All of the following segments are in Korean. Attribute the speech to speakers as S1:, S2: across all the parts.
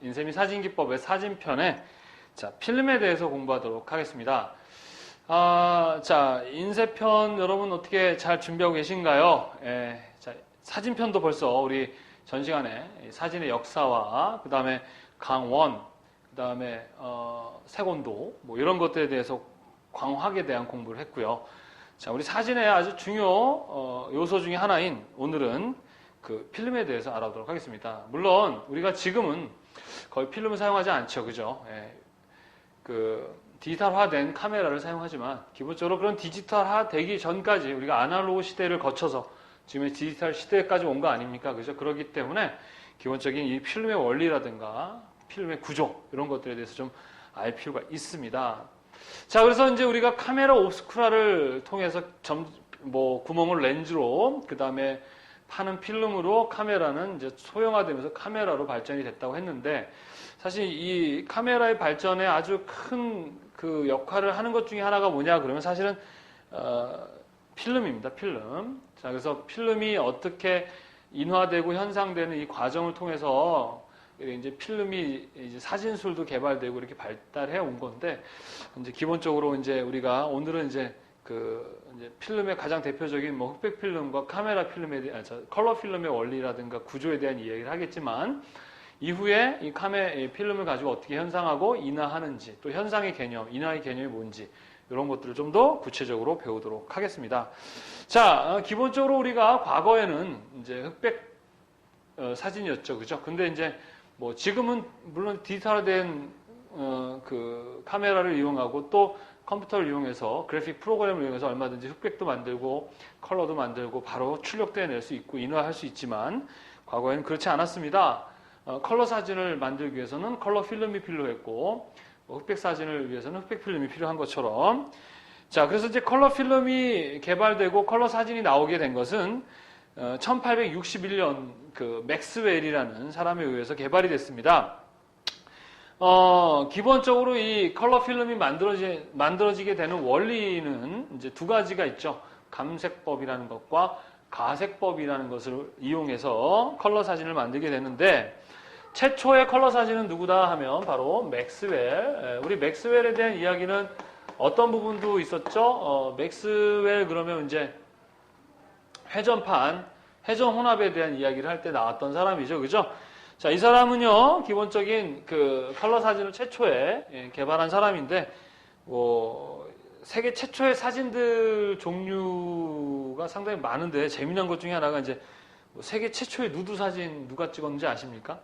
S1: 인쇄 및 사진 기법의 사진편에 자, 필름에 대해서 공부하도록 하겠습니다. 아, 자, 인쇄편 여러분 어떻게 잘 준비하고 계신가요? 예, 자, 사진편도 벌써 우리 전 시간에 이 사진의 역사와 그 다음에 강원, 그 다음에 어, 색온도 뭐 이런 것들에 대해서 광학에 대한 공부를 했고요. 자, 우리 사진의 아주 중요 어, 요소 중에 하나인 오늘은 그 필름에 대해서 알아보도록 하겠습니다. 물론 우리가 지금은 거의 필름을 사용하지 않죠, 그죠? 예, 그 디지털화된 카메라를 사용하지만 기본적으로 그런 디지털화 되기 전까지 우리가 아날로그 시대를 거쳐서 지금의 디지털 시대까지 온 거 아닙니까? 그죠? 그렇기 때문에 기본적인 이 필름의 원리라든가 필름의 구조 이런 것들에 대해서 좀 알 필요가 있습니다. 자, 그래서 이제 우리가 카메라 옵스쿠라를 통해서 점, 뭐 구멍을 렌즈로 그 다음에 파는 필름으로 카메라는 이제 소형화되면서 카메라로 발전이 됐다고 했는데 사실 이 카메라의 발전에 아주 큰 그 역할을 하는 것 중에 하나가 뭐냐 그러면 사실은 어, 필름입니다. 필름. 자, 그래서 필름이 어떻게 인화되고 현상되는 이 과정을 통해서 이제 필름이 이제 사진술도 개발되고 이렇게 발달해 온 건데 이제 기본적으로 이제 우리가 오늘은 이제 그 이제 필름의 가장 대표적인 뭐 흑백 필름과 카메라 필름에 대한 저 컬러 필름의 원리라든가 구조에 대한 이야기를 하겠지만 이후에 이 카메 이 필름을 가지고 어떻게 현상하고 인화하는지 또 현상의 개념, 인화의 개념이 뭔지 이런 것들을 좀 더 구체적으로 배우도록 하겠습니다. 자, 어, 기본적으로 우리가 과거에는 이제 흑백 어, 사진이었죠, 그죠? 근데 이제 뭐 지금은 물론 디지털화된 어, 그 카메라를 이용하고 또 컴퓨터를 이용해서 그래픽 프로그램을 이용해서 얼마든지 흑백도 만들고 컬러도 만들고 바로 출력돼 낼수 있고 인화할 수 있지만 과거에는 그렇지 않았습니다. 어, 컬러 사진을 만들기 위해서는 컬러 필름이 필요했고 뭐 흑백 사진을 위해서는 흑백 필름이 필요한 것처럼 자 그래서 이제 컬러 필름이 개발되고 컬러 사진이 나오게 된 것은 어, 1861년 그 맥스웰이라는 사람에 의해서 개발이 됐습니다. 어, 기본적으로 이 컬러 필름이 만들어지, 만들어지게 되는 원리는 이제 두 가지가 있죠. 감색법이라는 것과 가색법이라는 것을 이용해서 컬러 사진을 만들게 되는데 최초의 컬러 사진은 누구다 하면 바로 맥스웰. 에, 우리 맥스웰에 대한 이야기는 어떤 부분도 있었죠? 어, 맥스웰 그러면 이제 회전판, 회전 혼합에 대한 이야기를 할 때 나왔던 사람이죠. 그죠? 자, 이 사람은요, 기본적인 그 컬러 사진을 최초에 예, 개발한 사람인데, 뭐, 세계 최초의 사진들 종류가 상당히 많은데, 재미난 것 중에 하나가 이제, 뭐 세계 최초의 누드 사진 누가 찍었는지 아십니까?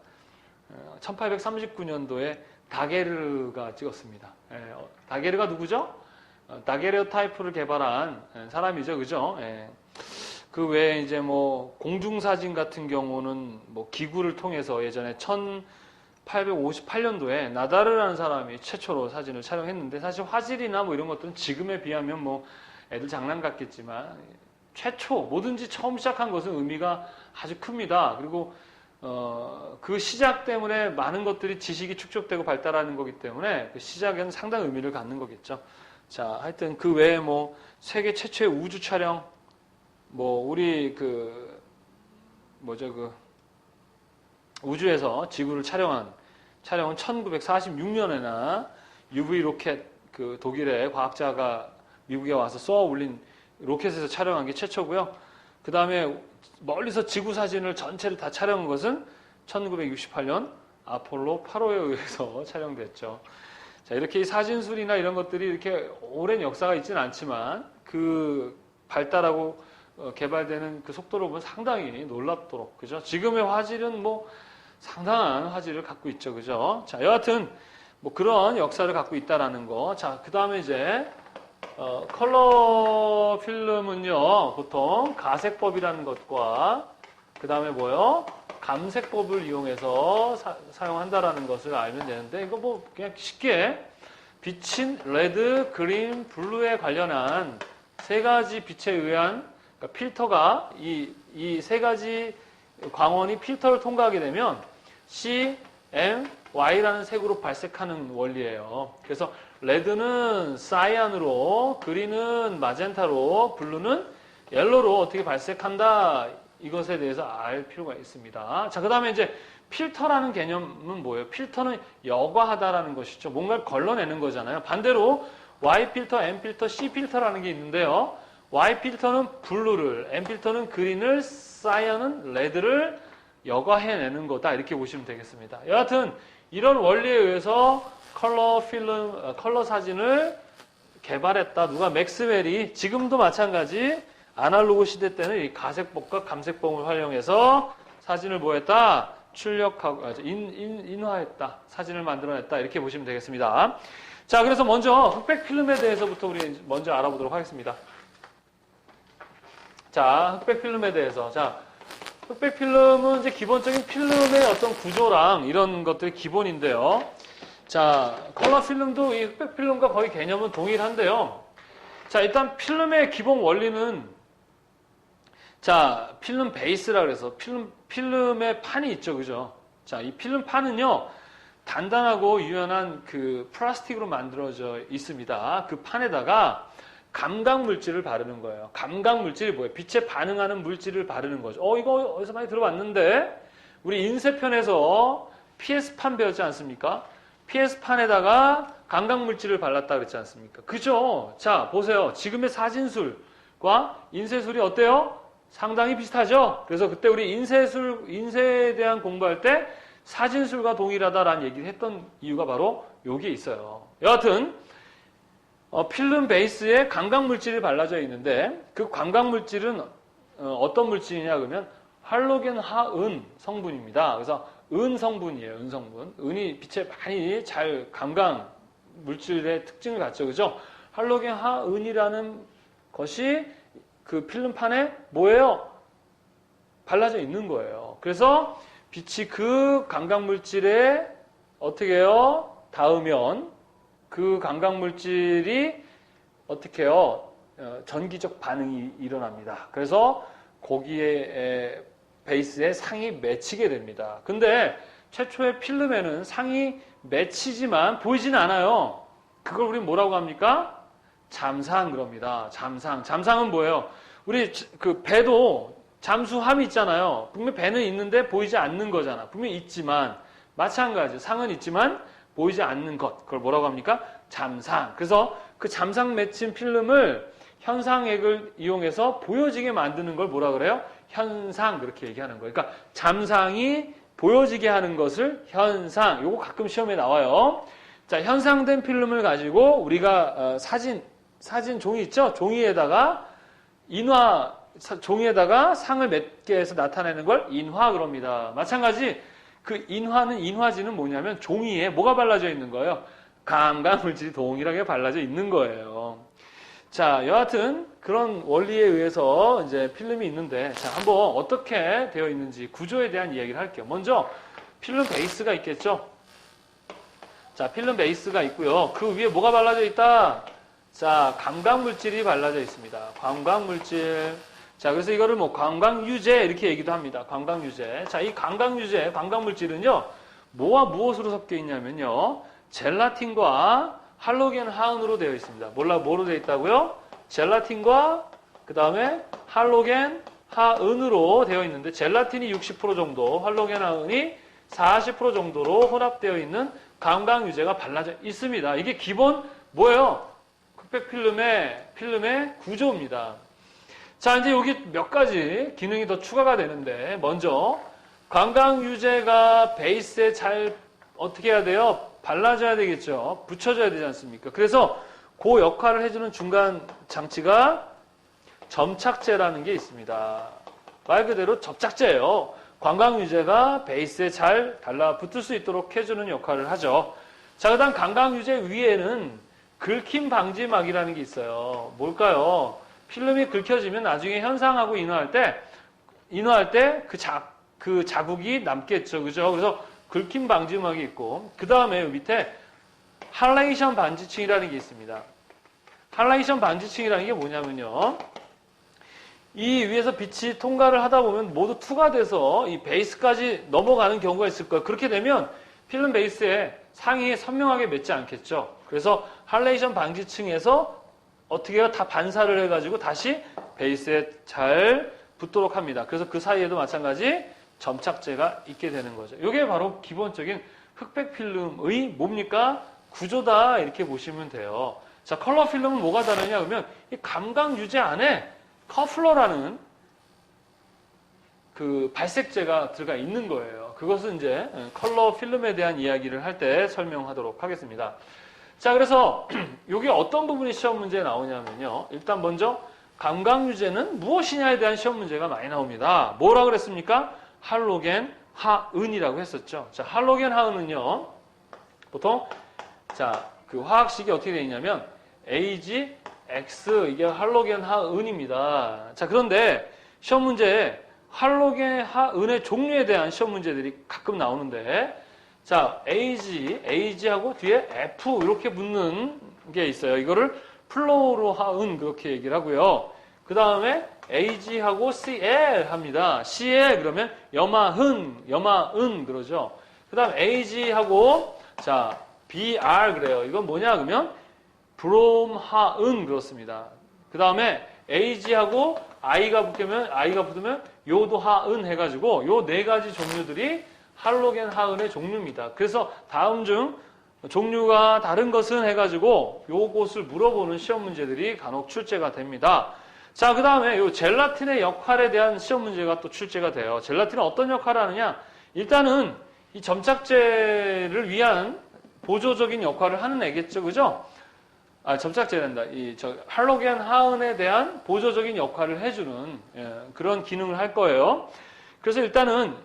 S1: 1839년도에 다게르가 찍었습니다. 예, 어, 다게르가 누구죠? 어, 다게르 타이프를 개발한 예, 사람이죠. 그죠? 예. 그 외에 이제 뭐 공중사진 같은 경우는 뭐 기구를 통해서 예전에 1858년도에 나다르라는 사람이 최초로 사진을 촬영했는데 사실 화질이나 뭐 이런 것들은 지금에 비하면 뭐 애들 장난 같겠지만 최초 뭐든지 처음 시작한 것은 의미가 아주 큽니다. 그리고 어, 그 시작 때문에 많은 것들이 지식이 축적되고 발달하는 거기 때문에 그 시작에는 상당 의미를 갖는 거겠죠. 자, 하여튼 그 외에 뭐 세계 최초의 우주 촬영 뭐 우리 그 뭐죠 그 우주에서 지구를 촬영한 촬영은 1946년에나 UV 로켓 그 독일의 과학자가 미국에 와서 쏘아 올린 로켓에서 촬영한 게 최초고요. 그 다음에 멀리서 지구 사진을 전체를 다 촬영한 것은 1968년 아폴로 8호에 의해서 촬영됐죠. 자, 이렇게 이 사진술이나 이런 것들이 이렇게 오랜 역사가 있지는 않지만 그 발달하고 어, 개발되는 그 속도를 보면 상당히 놀랍도록 그죠? 지금의 화질은 뭐 상당한 화질을 갖고 있죠, 그죠? 자, 여하튼 뭐 그런 역사를 갖고 있다라는 거. 자, 그 다음에 이제 어, 컬러 필름은요 보통 가색법이라는 것과 그 다음에 뭐요? 감색법을 이용해서 사, 용한다라는 것을 알면 되는데 이거 뭐 그냥 쉽게 빛인 레드, 그린, 블루에 관련한 세 가지 빛에 의한 그러니까 필터가 이 이 세 가지 광원이 필터를 통과하게 되면 C, M, Y라는 색으로 발색하는 원리예요. 그래서 레드는 사이안으로, 그린은 마젠타로, 블루는 옐로로 어떻게 발색한다 이것에 대해서 알 필요가 있습니다. 자, 그 다음에 이제 필터라는 개념은 뭐예요? 필터는 여과하다라는 것이죠. 뭔가를 걸러내는 거잖아요. 반대로 Y 필터, M 필터, C 필터라는 게 있는데요. Y 필터는 블루를, M 필터는 그린을, 사이언은 레드를 여과해내는 거다. 이렇게 보시면 되겠습니다. 여하튼 이런 원리에 의해서 컬러 필름, 어, 컬러 사진을 개발했다. 누가 맥스웰이 지금도 마찬가지 아날로그 시대 때는 이 가색법과 감색법을 활용해서 사진을 뭐했다? 출력하고 아, 인, 인, 인화했다. 사진을 만들어냈다. 이렇게 보시면 되겠습니다. 자, 그래서 먼저 흑백 필름에 대해서부터 우리 먼저 알아보도록 하겠습니다. 자, 흑백 필름에 대해서. 자, 흑백 필름은 이제 기본적인 필름의 어떤 구조랑 이런 것들이 기본인데요. 자, 컬러 필름도 이 흑백 필름과 거의 개념은 동일한데요. 자, 일단 필름의 기본 원리는 자, 필름 베이스라 그래서 필름 필름의 판이 있죠. 그죠? 자, 이 필름 판은요. 단단하고 유연한 그 플라스틱으로 만들어져 있습니다. 그 판에다가 감각 물질을 바르는 거예요. 감각 물질이 뭐예요? 빛에 반응하는 물질을 바르는 거죠. 어, 이거 어디서 많이 들어봤는데 우리 인쇄편에서 PS판 배웠지 않습니까? PS판에다가 감각 물질을 발랐다 그랬지 않습니까? 그죠? 자, 보세요. 지금의 사진술과 인쇄술이 어때요? 상당히 비슷하죠? 그래서 그때 우리 인쇄술, 인쇄에 대한 공부할 때 사진술과 동일하다라는 얘기를 했던 이유가 바로 여기에 있어요. 여하튼, 어, 필름 베이스에 감각 물질이 발라져 있는데 그 감각 물질은 어, 떤 물질이냐 그러면 할로겐 하은 성분입니다. 그래서 은 성분이에요. 은 성분. 은이 빛에 많이 잘 감각 물질의 특징을 갖죠. 그죠? 할로겐 하은이라는 것이 그 필름판에 뭐예요? 발라져 있는 거예요. 그래서 빛이 그 감각 물질에 어떻게 해요? 닿으면 그 감각 물질이 어떻게 해요? 어, 전기적 반응이 일어납니다. 그래서 거기에 베이스에 상이 맺히게 됩니다. 근데 최초의 필름에는 상이 맺히지만 보이지는 않아요. 그걸 우리 뭐라고 합니까? 잠상 그럽니다. 잠상. 잠상은 뭐예요? 우리 그 배도 잠수함이 있잖아요. 분명 배는 있는데 보이지 않는 거잖아. 분명 있지만 마찬가지. 상은 있지만 보이지 않는 것. 그걸 뭐라고 합니까? 잠상. 그래서 그 잠상 맺힌 필름을 현상액을 이용해서 보여지게 만드는 걸 뭐라 그래요? 현상 그렇게 얘기하는 거예요. 그러니까 잠상이 보여지게 하는 것을 현상. 요거 가끔 시험에 나와요. 자, 현상된 필름을 가지고 우리가 어, 사진 사진 종이 있죠? 종이에다가 인화 종이에다가 상을 몇 개 해서 나타내는 걸 인화 그럽니다. 마찬가지 그 인화는 인화지는 뭐냐면 종이에 뭐가 발라져 있는 거예요? 감각 물질이 동일하게 발라져 있는 거예요. 자, 여하튼 그런 원리에 의해서 이제 필름이 있는데 자, 한번 어떻게 되어 있는지 구조에 대한 이야기를 할게요. 먼저 필름 베이스가 있겠죠? 자, 필름 베이스가 있고요. 그 위에 뭐가 발라져 있다? 자, 감각 물질이 발라져 있습니다. 감각 물질. 자, 그래서 이거를 뭐 관광 유제 이렇게 얘기도 합니다. 관광 유제. 자, 이 관광 유제, 관광 물질은요. 뭐와 무엇으로 섞여 있냐면요. 젤라틴과 할로겐 하은으로 되어 있습니다. 몰라 뭐로 되어 있다고요? 젤라틴과 그 다음에 할로겐 하은으로 되어 있는데 젤라틴이 60% 정도, 할로겐 하은이 40% 정도로 혼합되어 있는 관광 유제가 발라져 있습니다. 이게 기본 뭐예요? 흑백 필름의 필름의 구조입니다. 자, 이제 여기 몇 가지 기능이 더 추가가 되는데, 먼저, 관광 유제가 베이스에 잘 어떻게 해야 돼요? 발라줘야 되겠죠. 붙여줘야 되지 않습니까? 그래서 그 역할을 해주는 중간 장치가 점착제라는 게 있습니다. 말 그대로 접착제예요. 관광 유제가 베이스에 잘 달라붙을 수 있도록 해주는 역할을 하죠. 자, 그 다음 관광 유제 위에는 긁힘 방지막이라는 게 있어요. 뭘까요? 필름이 긁혀지면 나중에 현상하고 인화할 때, 인화할 때 그 자, 그 자국이 남겠죠. 그죠? 그래서 긁힘 방지막이 있고, 그 다음에 밑에 할레이션 반지층이라는 게 있습니다. 할레이션 반지층이라는 게 뭐냐면요. 이 위에서 빛이 통과를 하다 보면 모두 투과돼서 이 베이스까지 넘어가는 경우가 있을 거예요. 그렇게 되면 필름 베이스에 상이 선명하게 맺지 않겠죠. 그래서 할레이션 방지층에서 어떻게? 다 반사를 해가지고 다시 베이스에 잘 붙도록 합니다. 그래서 그 사이에도 마찬가지 점착제가 있게 되는 거죠. 이게 바로 기본적인 흑백 필름의 뭡니까? 구조다 이렇게 보시면 돼요. 자, 컬러 필름은 뭐가 다르냐 그러면 이 감각 유제 안에 커플러라는 그 발색제가 들어가 있는 거예요. 그것은 이제 컬러 필름에 대한 이야기를 할 때 설명하도록 하겠습니다. 자, 그래서 이게 어떤 부분이 시험 문제에 나오냐면요. 일단 먼저 감각 유제는 무엇이냐에 대한 시험 문제가 많이 나옵니다. 뭐라 그랬습니까? 할로겐 하은이라고 했었죠. 자, 할로겐 하은은요. 보통 자, 그 화학식이 어떻게 되어 있냐면 AG X 이게 할로겐 하은입니다. 자, 그런데 시험 문제에 할로겐 하은의 종류에 대한 시험 문제들이 가끔 나오는데 자, AG, AG하고 뒤에 F 이렇게 붙는 게 있어요. 이거를 플로로하은 그렇게 얘기를 하고요. 그 다음에 AG하고 CL 합니다. CL 그러면 염화흔, 염화은 그러죠. 그 다음 AG하고 자 BR 그래요. 이건 뭐냐 그러면 브롬하은 그렇습니다. 그 다음에 AG하고 I가 붙으면 I가 붙으면 요도하은 해가지고 요 네 가지 종류들이 할로겐 하은의 종류입니다. 그래서 다음 중 종류가 다른 것은 해가지고 요것을 물어보는 시험 문제들이 간혹 출제가 됩니다. 자, 그 다음에 요 젤라틴의 역할에 대한 시험 문제가 또 출제가 돼요. 젤라틴은 어떤 역할을 하느냐? 일단은 이 점착제를 위한 보조적인 역할을 하는 애겠죠, 그죠? 아, 점착제란다. 이, 저, 할로겐 하은에 대한 보조적인 역할을 해주는, 예, 그런 기능을 할 거예요. 그래서 일단은,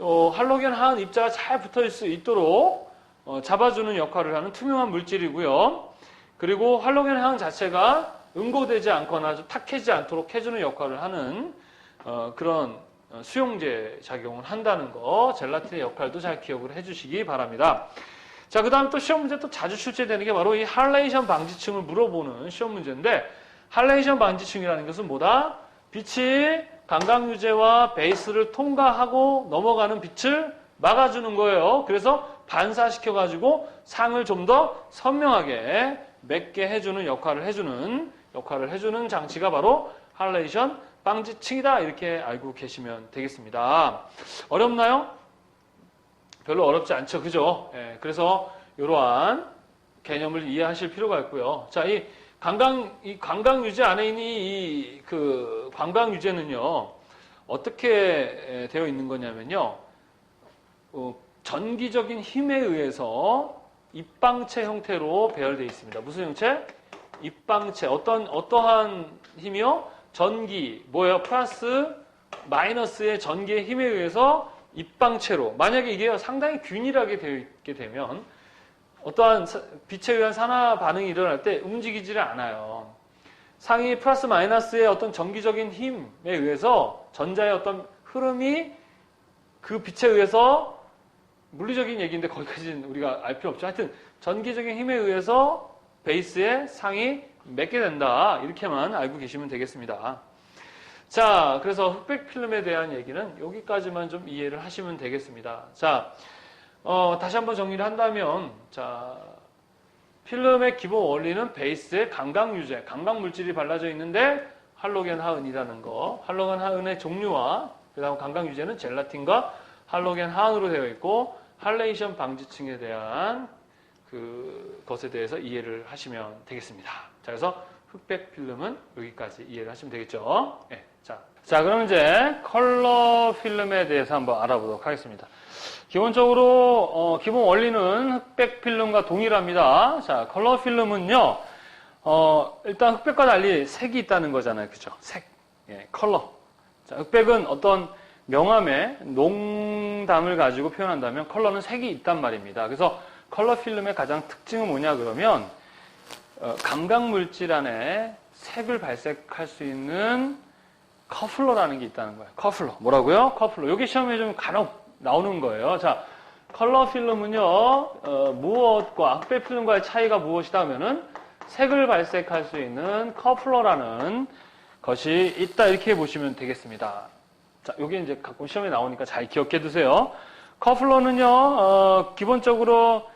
S1: 어, 할로겐 하은 입자가 잘 붙어 있을 수 있도록, 어, 잡아주는 역할을 하는 투명한 물질이고요. 그리고 할로겐 하은 자체가 응고되지 않거나 좀 탁해지지 않도록 해주는 역할을 하는, 어, 그런 어, 수용제 작용을 한다는 거, 젤라틴의 역할도 잘 기억을 해주시기 바랍니다. 자, 그 다음 또 시험 문제 또 자주 출제되는 게 바로 이 할레이션 방지층을 물어보는 시험 문제인데, 할레이션 방지층이라는 것은 뭐다? 빛이 감각 유제와 베이스를 통과하고 넘어가는 빛을 막아주는 거예요. 그래서 반사시켜가지고 상을 좀 더 선명하게 맺게 해주는 역할을 해주는, 역할을 해주는 장치가 바로 할레이션 방지층이다. 이렇게 알고 계시면 되겠습니다. 어렵나요? 별로 어렵지 않죠. 그죠? 예, 그래서 이러한 개념을 이해하실 필요가 있고요. 자, 이 관광, 이 관광 유제 안에 있는 이그 관광 유제는요, 어떻게 되어 있는 거냐면요, 어, 전기적인 힘에 의해서 입방체 형태로 배열되어 있습니다. 무슨 형체? 입방체. 어떤, 어떠한 힘이요? 전기. 뭐예요? 플러스, 마이너스의 전기의 힘에 의해서 입방체로 만약에 이게 상당히 균일하게 되어 있게 되면 어떠한 빛에 의한 산화 반응이 일어날 때 움직이지를 않아요. 상이 플러스 마이너스의 어떤 전기적인 힘에 의해서 전자의 어떤 흐름이 그 빛에 의해서 물리적인 얘기인데 거기까지는 우리가 알 필요 없죠. 하여튼 전기적인 힘에 의해서 베이스의 상이 맺게 된다. 이렇게만 알고 계시면 되겠습니다. 자, 그래서 흑백 필름에 대한 얘기는 여기까지만 좀 이해를 하시면 되겠습니다. 자, 어, 다시 한번 정리를 한다면, 자, 필름의 기본 원리는 베이스에 감각 유제, 감각 물질이 발라져 있는데 할로겐 하은이라는 거, 할로겐 하은의 종류와 그다음 감각 유제는 젤라틴과 할로겐 하은으로 되어 있고 할레이션 방지층에 대한 그 것에 대해서 이해를 하시면 되겠습니다. 자, 그래서 흑백 필름은 여기까지 이해를 하시면 되겠죠. 네, 자, 자, 그럼 이제 컬러 필름에 대해서 한번 알아보도록 하겠습니다. 기본적으로 어, 기본 원리는 흑백 필름과 동일합니다. 자, 컬러 필름은요. 어, 일단 흑백과 달리 색이 있다는 거잖아요. 그죠? 색. 예, 컬러. 자, 흑백은 어떤 명암의 농담을 가지고 표현한다면 컬러는 색이 있단 말입니다. 그래서 컬러 필름의 가장 특징은 뭐냐 그러면 어, 감각 물질 안에 색을 발색할 수 있는 커플러라는 게 있다는 거예요. 커플러. 뭐라고요? 커플러. 여기 시험에 좀 간혹 나오는 거예요. 자, 컬러 필름은요, 어, 무엇과 흑백 필름과의 차이가 무엇이다 하면은 색을 발색할 수 있는 커플러라는 것이 있다. 이렇게 보시면 되겠습니다. 자, 여기 이제 가끔 시험에 나오니까 잘 기억해 두세요. 커플러는요, 어, 기본적으로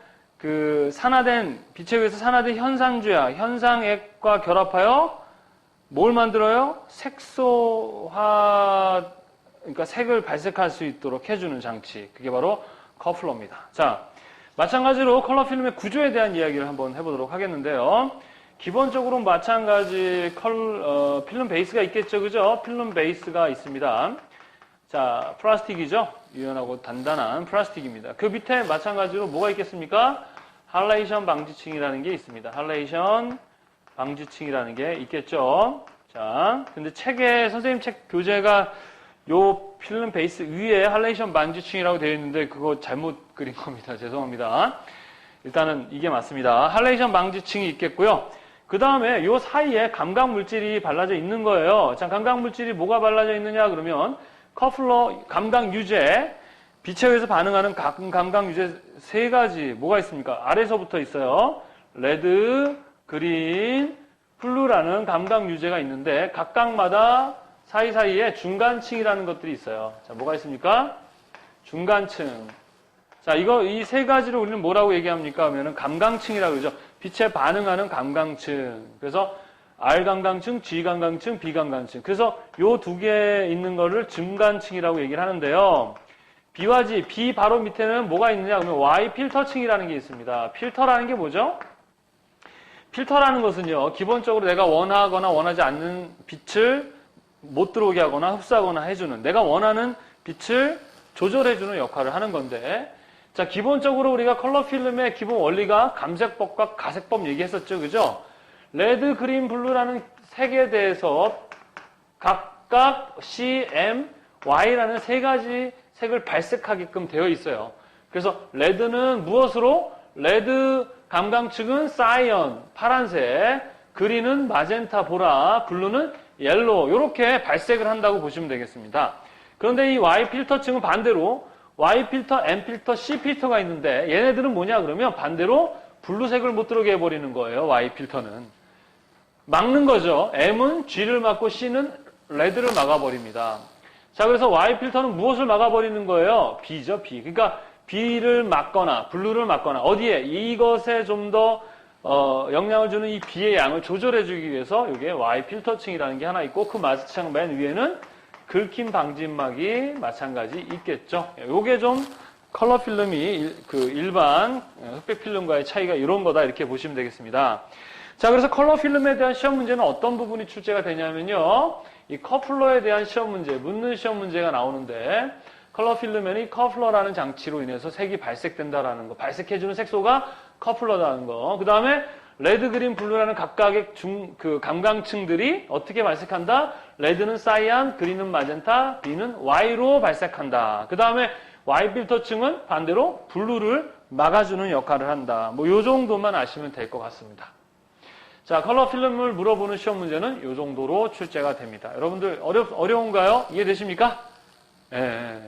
S1: 그 산화된, 빛에 의해서 산화된 현상주야, 현상액과 결합하여 뭘 만들어요? 색소화 그러니까 색을 발색할 수 있도록 해주는 장치. 그게 바로 커플러입니다. 자, 마찬가지로 컬러 필름의 구조에 대한 이야기를 한번 해보도록 하겠는데요. 기본적으로 마찬가지 컬, 어, 필름 베이스가 있겠죠. 그죠? 필름 베이스가 있습니다. 자, 플라스틱이죠. 유연하고 단단한 플라스틱입니다. 그 밑에 마찬가지로 뭐가 있겠습니까? 할레이션 방지층이라는 게 있습니다. 할레이션 방지층이라는 게 있겠죠. 자, 근데 책에 선생님 책 교재가 요 필름 베이스 위에 할레이션 방지층이라고 되어 있는데 그거 잘못 그린 겁니다. 죄송합니다. 일단은 이게 맞습니다. 할레이션 방지층이 있겠고요. 그 다음에 요 사이에 감각 물질이 발라져 있는 거예요. 자, 감각 물질이 뭐가 발라져 있느냐 그러면 커플러 감각 유제 의해서 반응하는 각 감각 유제 세 가지 뭐가 있습니까? 아래서부터 있어요. 레드, 그린, 블루라는 감각 유제가 있는데 각각마다 사이사이에 중간층이라는 것들이 있어요. 자, 뭐가 있습니까? 중간층. 자, 이거 이 세 가지를 우리는 뭐라고 얘기합니까? 하면은 감광층이라고 그러죠. 빛에 반응하는 감광층. 그래서 R 감광층, G 감광층, B 감광층. 그래서 요 두 개 있는 거를 중간층이라고 얘기를 하는데요. G, B 바로 밑에는 뭐가 있느냐 그러면 Y 필터층이라는 게 있습니다. 필터라는 게 뭐죠? 필터라는 것은요, 기본적으로 내가 원하거나 원하지 않는 빛을 못 들어오게 하거나 흡수하거나 해주는, 내가 원하는 빛을 조절해주는 역할을 하는 건데, 자, 기본적으로 우리가 컬러 필름의 기본 원리가 감색법과 가색법 얘기했었죠, 그죠? 레드, 그린, 블루라는 색에 대해서 각각 C, M, Y라는 세 가지 색을 발색하게끔 되어 있어요. 그래서 레드는 무엇으로? 레드 감광측은 사이언, 파란색, 그린은 마젠타, 보라, 블루는 옐로 이렇게 발색을 한다고 보시면 되겠습니다. 그런데 이 Y 필터 층은 반대로 Y 필터, M 필터, C 필터가 있는데 얘네들은 뭐냐 그러면 반대로 블루색을 못 들어오게 해버리는 거예요. Y 필터는. 막는 거죠. M은 G를 막고 C는 레드를 막아버립니다. 자, 그래서 Y 필터는 무엇을 막아버리는 거예요? B죠, B. 그러니까 B를 막거나 블루를 막거나 어디에 이것에 좀더 어, 영향을 주는 이 B의 양을 조절해주기 위해서 이게 Y 필터층이라는 게 하나 있고 그 마스창 맨 위에는 긁힘 방진막이 마찬가지 있겠죠. 요게 좀 컬러 필름이 일- 그 일반 흑백 필름과의 차이가 이런 거다 이렇게 보시면 되겠습니다. 자, 그래서 컬러 필름에 대한 시험 문제는 어떤 부분이 출제가 되냐면요. 이 커플러에 대한 시험 문제, 묻는 시험 문제가 나오는데 컬러 필름에는 이 커플러라는 장치로 인해서 색이 발색된다라는 거, 발색해주는 색소가 커플러라는 거. 그 다음에 레드, 그린, 블루라는 각각의 중, 그 감광층들이 어떻게 발색한다? 레드는 사이안, 그린은 마젠타, B는 Y로 발색한다. 그 다음에 Y 필터층은 반대로 블루를 막아주는 역할을 한다. 뭐 요 정도만 아시면 될 것 같습니다. 자, 컬러 필름을 물어보는 시험 문제는 이 정도로 출제가 됩니다. 여러분들 어려, 어려운가요? 이해되십니까? 예.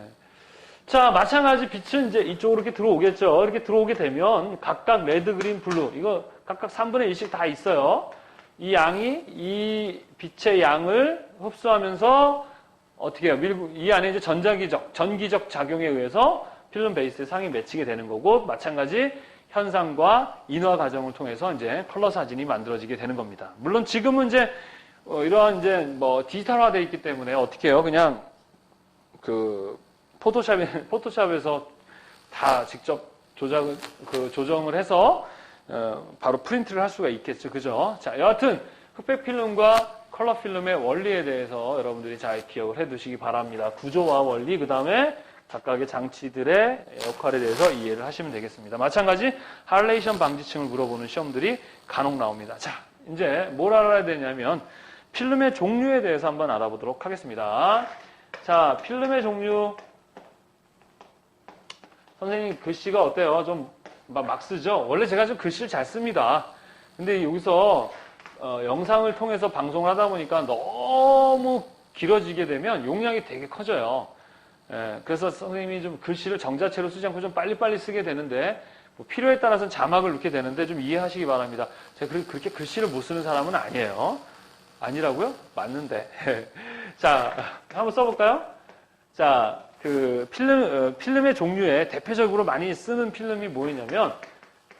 S1: 자, 마찬가지 빛은 이제 이쪽으로 이렇게 들어오겠죠. 이렇게 들어오게 되면 각각 레드, 그린, 블루 이거 각각 3분의 1씩 다 있어요. 이 양이 이 빛의 양을 흡수하면서 어떻게 해요? 밀고 이 안에 이제 전자기적, 전기적 작용에 의해서 필름 베이스의 상이 맺히게 되는 거고 마찬가지 현상과 인화 과정을 통해서 이제 컬러 사진이 만들어지게 되는 겁니다. 물론 지금은 이제 어, 이러한 이제 뭐 디지털화되어 있기 때문에 어떻게 해요? 그냥 그 포토샵에 포토샵에서 다 직접 조작을 그 조정을 해서 어, 바로 프린트를 할 수가 있겠죠, 그죠? 자, 여하튼 흑백 필름과 컬러 필름의 원리에 대해서 여러분들이 잘 기억을 해 두시기 바랍니다. 구조와 원리, 그 다음에 각각의 장치들의 역할에 대해서 이해를 하시면 되겠습니다. 마찬가지 할레이션 방지층을 물어보는 시험들이 간혹 나옵니다. 자, 이제 뭘 알아야 되냐면 필름의 종류에 대해서 한번 알아보도록 하겠습니다. 자, 필름의 종류. 선생님 글씨가 어때요? 좀 막 쓰죠? 원래 제가 좀 글씨를 잘 씁니다. 근데 여기서 어, 영상을 통해서 방송을 하다 보니까 너무 길어지게 되면 용량이 되게 커져요. 예, 그래서 선생님이 좀 글씨를 정자체로 쓰지 않고 좀 빨리빨리 쓰게 되는데 뭐 필요에 따라서는 자막을 넣게 되는데 좀 이해하시기 바랍니다. 제가 그- 그렇게 글씨를 못 쓰는 사람은 아니에요. 아니라고요? 맞는데. 자, 한번 써볼까요? 자, 그 필름, 어, 필름의 종류에 대표적으로 많이 쓰는 필름이 뭐냐면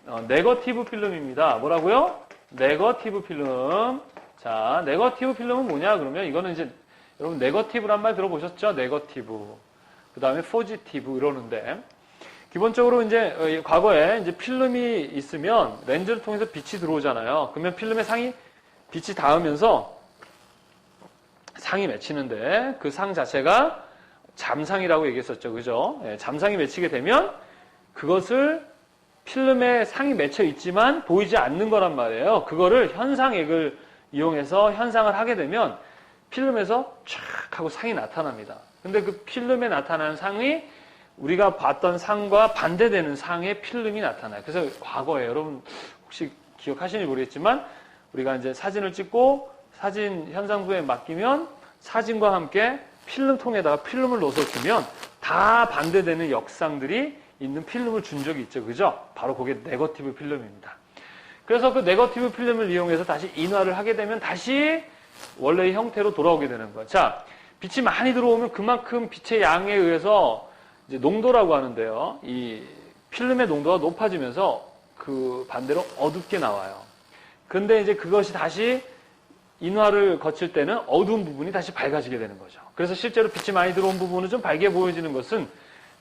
S1: 어, 네거티브 필름입니다. 뭐라고요? 네거티브 필름. 자, 네거티브 필름은 뭐냐? 그러면 이거는 이제 여러분 네거티브란 말 들어보셨죠? 네거티브. 그 다음에 포지티브 이러는데 기본적으로 이제 어, 이 과거에 이제 필름이 있으면 렌즈를 통해서 빛이 들어오잖아요. 그러면 필름의 상이 빛이 닿으면서 상이 맺히는데 그 상 자체가 잠상이라고 얘기했었죠. 그죠? 예, 잠상이 맺히게 되면 그것을 필름에 상이 맺혀 있지만 보이지 않는 거란 말이에요. 그거를 현상액을 이용해서 현상을 하게 되면 필름에서 촥 하고 상이 나타납니다. 근데 그 필름에 나타나는 상이 우리가 봤던 상과 반대되는 상의 필름이 나타나요. 그래서 과거에 여러분 혹시 기억하시는지 모르겠지만 우리가 이제 사진을 찍고 사진 현상부에 맡기면 사진과 함께 필름통에다가 필름을 넣어서 주면 다 반대되는 역상들이 있는 필름을 준 적이 있죠. 그죠? 바로 그게 네거티브 필름입니다. 그래서 그 네거티브 필름을 이용해서 다시 인화를 하게 되면 다시 원래의 형태로 돌아오게 되는 거예요. 자, 빛이 많이 들어오면 그만큼 빛의 양에 의해서 농도라고 하는데요. 이 필름의 농도가 높아지면서 그 반대로 어둡게 나와요. 근데 이제 그것이 다시 인화를 거칠 때는 어두운 부분이 다시 밝아지게 되는 거죠. 그래서 실제로 빛이 많이 들어온 부분은 좀 밝게 보여지는 것은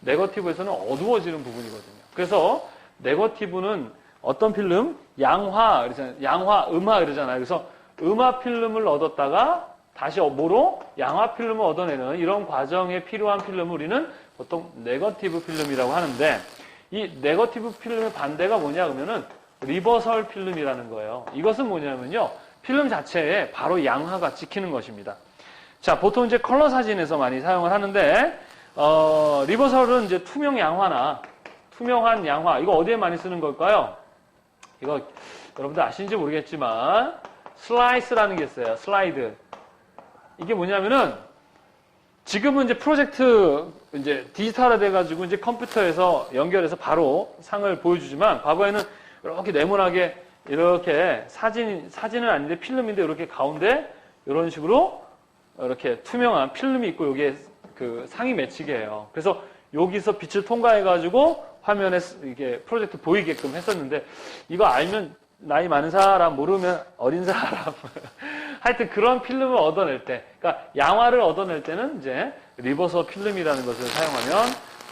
S1: 네거티브에서는 어두워지는 부분이거든요. 그래서 네거티브는 어떤 필름? 양화. 양화, 음화 그러잖아요. 그래서 음화 필름을 얻었다가 다시 뭐로? 양화 필름을 얻어내는 이런 과정에 필요한 필름을 우리는 보통 네거티브 필름이라고 하는데 이 네거티브 필름의 반대가 뭐냐 그러면은 리버설 필름이라는 거예요. 이것은 뭐냐면요. 필름 자체에 바로 양화가 찍히는 것입니다. 자, 보통 이제 컬러 사진에서 많이 사용을 하는데 어, 리버설은 이제 투명 양화나 투명한 양화 이거 어디에 많이 쓰는 걸까요? 이거 여러분들 아시는지 모르겠지만 슬라이스라는 게 있어요. 슬라이드. 이게 뭐냐면은 지금은 이제 프로젝트 이제 디지털화 돼 가지고 이제 컴퓨터에서 연결해서 바로 상을 보여주지만 과거에는 이렇게 네모나게 이렇게 사진 사진은 아닌데 필름인데 이렇게 가운데 이런 식으로 이렇게 투명한 필름이 있고 여기에 그 상이 맺히게 해요. 그래서 여기서 빛을 통과해 가지고 화면에 이게 프로젝트 보이게끔 했었는데 이거 알면 나이 많은 사람 모르면 어린 사람 하여튼 그런 필름을 얻어낼 때 그러니까 양화를 얻어낼 때는 이제 리버서 필름이라는 것을 사용하면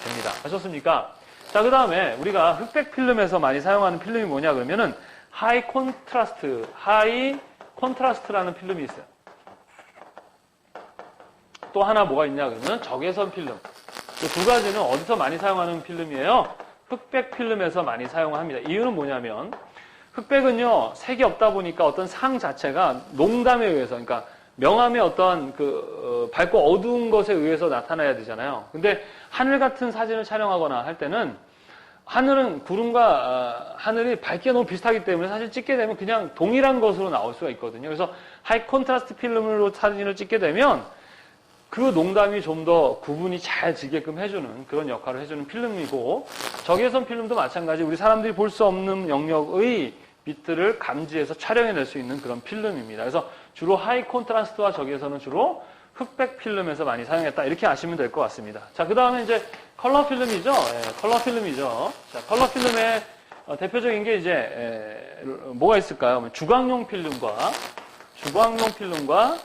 S1: 됩니다. 아셨습니까? 자, 그 다음에 우리가 흑백 필름에서 많이 사용하는 필름이 뭐냐 그러면은 하이 콘트라스트, 하이 콘트라스트라는 필름이 있어요. 또 하나 뭐가 있냐 그러면 적외선 필름. 이두 가지는 어디서 많이 사용하는 필름이에요? 흑백 필름에서 많이 사용합니다. 이유는 뭐냐면 흑백은요 색이 없다 보니까 어떤 상 자체가 농담에 의해서 그러니까 명암의 어떤 그 어, 밝고 어두운 것에 의해서 나타나야 되잖아요. 근데 하늘 같은 사진을 촬영하거나 할 때는 하늘은 구름과 어, 하늘이 밝기가 너무 비슷하기 때문에 사실 찍게 되면 그냥 동일한 것으로 나올 수가 있거든요. 그래서 하이 콘트라스트 필름으로 사진을 찍게 되면 그 농담이 좀 더 구분이 잘 지게끔 해주는 그런 역할을 해주는 필름이고 적외선 필름도 마찬가지 우리 사람들이 볼 수 없는 영역의 빛들을 감지해서 촬영해낼 수 있는 그런 필름입니다. 그래서 주로 하이 콘트라스트와 적외선은 주로 흑백 필름에서 많이 사용했다 이렇게 아시면 될 것 같습니다. 자, 그 다음에 이제 컬러 필름이죠. 예, 컬러 필름이죠. 자, 컬러 필름의 어, 대표적인 게 이제 에, 뭐가 있을까요? 주광용 필름과 주광용 필름과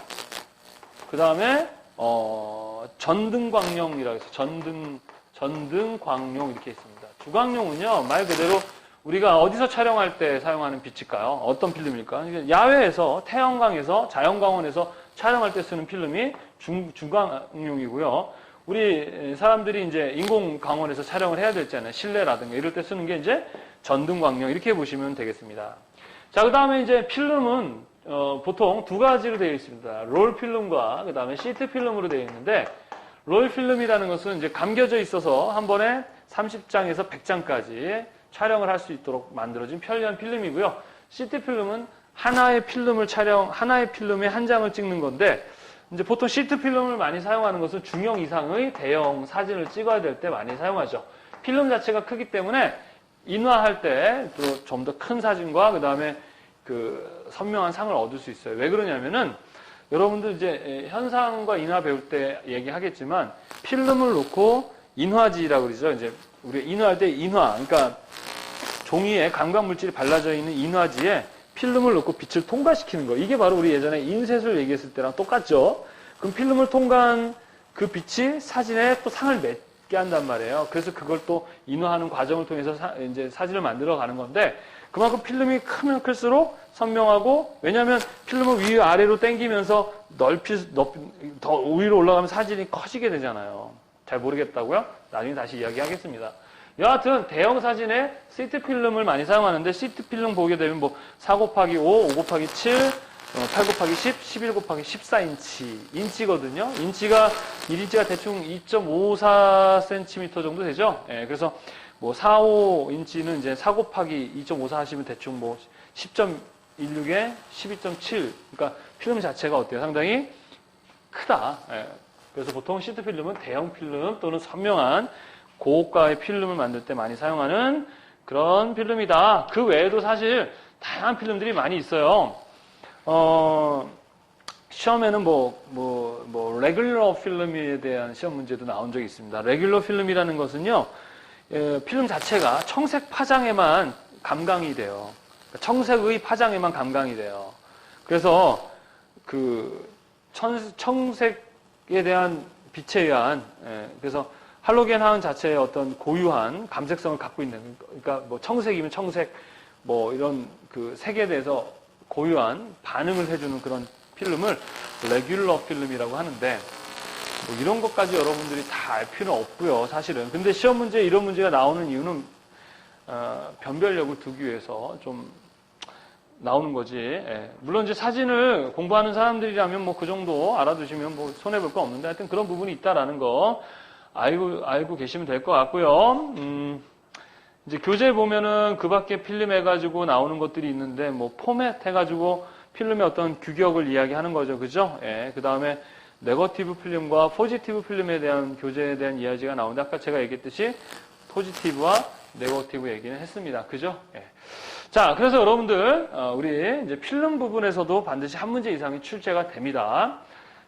S1: 그 다음에 어, 전등광용이라고 해서 전등 전등광용 이렇게 있습니다. 주광용은요 말 그대로 우리가 어디서 촬영할 때 사용하는 빛일까요? 어떤 필름일까요? 야외에서 태양광에서 자연광원에서 촬영할 때 쓰는 필름이 중, 중광용이고요. 우리 사람들이 이제 인공광원에서 촬영을 해야 되잖아요. 실내라든가 이럴 때 쓰는 게 이제 전등광용 이렇게 보시면 되겠습니다. 자, 그 다음에 이제 필름은 어, 보통 두 가지로 되어 있습니다. 롤 필름과 그 다음에 시트 필름으로 되어 있는데 롤 필름이라는 것은 이제 감겨져 있어서 한 번에 30장에서 100장까지 촬영을 할 수 있도록 만들어진 편리한 필름이고요. 시트 필름은 하나의 필름을 촬영, 하나의 필름에 한 장을 찍는 건데 이제 보통 시트 필름을 많이 사용하는 것은 중형 이상의 대형 사진을 찍어야 될 때 많이 사용하죠. 필름 자체가 크기 때문에 인화할 때 또 좀 더 큰 사진과 그 다음에 그 선명한 상을 얻을 수 있어요. 왜 그러냐면은 여러분들 이제 현상과 인화 배울 때 얘기하겠지만 필름을 놓고 인화지라고 그러죠. 이제 우리 인화할 때 인화, 그러니까 종이에 감각 물질이 발라져 있는 인화지에 필름을 놓고 빛을 통과시키는 거. 이게 바로 우리 예전에 인쇄술 얘기했을 때랑 똑같죠. 그럼 필름을 통과한 그 빛이 사진에 또 상을 맺게 한단 말이에요. 그래서 그걸 또 인화하는 과정을 통해서 사, 이제 사진을 만들어 가는 건데 그만큼 필름이 크면 클수록 선명하고 왜냐하면 필름을 위 아래로 당기면서 넓히 넓, 더 위로 올라가면 사진이 커지게 되잖아요. 잘 모르겠다고요? 나중에 다시 이야기하겠습니다. 여하튼 대형 사진에 시트 필름을 많이 사용하는데 시트 필름 보게 되면 뭐 4 곱하기 5, 5 곱하기 7, 어, 8 곱하기 10, 11 곱하기 14인치 인치거든요. 인치가 1인치가 대충 2.54cm 정도 되죠. 예, 그래서 뭐 4, 5인치는 이제 4 곱하기 2.54 하시면 대충 뭐 10.16에 12.7. 그러니까 필름 자체가 어때요? 상당히 크다. 예. 그래서 보통 시트 필름은 대형 필름 또는 선명한 고가의 필름을 만들 때 많이 사용하는 그런 필름이다. 그 외에도 사실 다양한 필름들이 많이 있어요. 어, 시험에는 뭐, 뭐, 뭐, 레귤러 필름에 대한 시험 문제도 나온 적이 있습니다. 레귤러 필름이라는 것은요, 예, 필름 자체가 청색 파장에만 감강이 돼요. 그러니까 청색의 파장에만 감강이 돼요. 그래서 그 천, 청색에 대한 빛에 의한, 예, 그래서 할로겐 화학 자체의 어떤 고유한 감색성을 갖고 있는, 그러니까 뭐 청색이면 청색, 뭐 이런 그 색에 대해서 고유한 반응을 해주는 그런 필름을 레귤러 필름이라고 하는데 뭐 이런 것까지 여러분들이 다 알 필요는 없고요 사실은. 근데 시험 문제에 이런 문제가 나오는 이유는 어, 변별력을 두기 위해서 좀 나오는 거지. 예. 물론 이제 사진을 공부하는 사람들이라면 뭐 그 정도 알아두시면 뭐 손해볼 거 없는데 하여튼 그런 부분이 있다라는 거 알고 알고 계시면 될 것 같고요 음, 이제 교재 보면은 그 밖에 필름 해가지고 나오는 것들이 있는데 뭐 포맷 해가지고 필름의 어떤 규격을 이야기하는 거죠. 그죠? 예. 그 다음에 네거티브 필름과 포지티브 필름에 대한 교재에 대한 이야기가 나오는데 아까 제가 얘기했듯이 포지티브와 네거티브 얘기는 했습니다. 그죠? 예. 자, 그래서 여러분들, 어, 우리 이제 필름 부분에서도 반드시 한 문제 이상이 출제가 됩니다.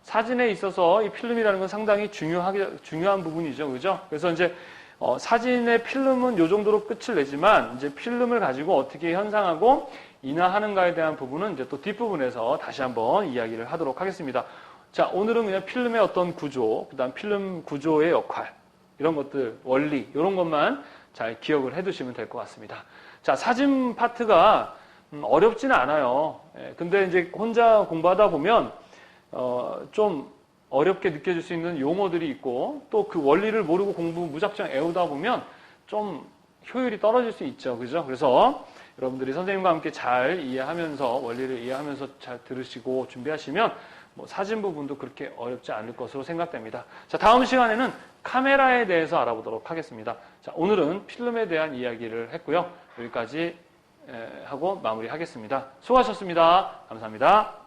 S1: 사진에 있어서 이 필름이라는 건 상당히 중요하게, 중요한 부분이죠. 그죠? 그래서 이제 어, 사진의 필름은 요 정도로 끝을 내지만 이제 필름을 가지고 어떻게 현상하고 인화하는가에 대한 부분은 이제 또 뒷부분에서 다시 한번 이야기를 하도록 하겠습니다. 자, 오늘은 그냥 필름의 어떤 구조, 그다음 필름 구조의 역할 이런 것들 원리 이런 것만 잘 기억을 해두시면 될 것 같습니다. 자, 사진 파트가 음, 어렵지는 않아요. 예, 근데 이제 혼자 공부하다 보면 어, 좀 어렵게 느껴질 수 있는 용어들이 있고 또 그 원리를 모르고 공부 무작정 애우다 보면 좀 효율이 떨어질 수 있죠. 그죠? 그래서 여러분들이 선생님과 함께 잘 이해하면서 원리를 이해하면서 잘 들으시고 준비하시면 뭐 사진 부분도 그렇게 어렵지 않을 것으로 생각됩니다. 자, 다음 시간에는 카메라에 대해서 알아보도록 하겠습니다. 자, 오늘은 필름에 대한 이야기를 했고요. 여기까지 에, 하고 마무리하겠습니다. 수고하셨습니다. 감사합니다.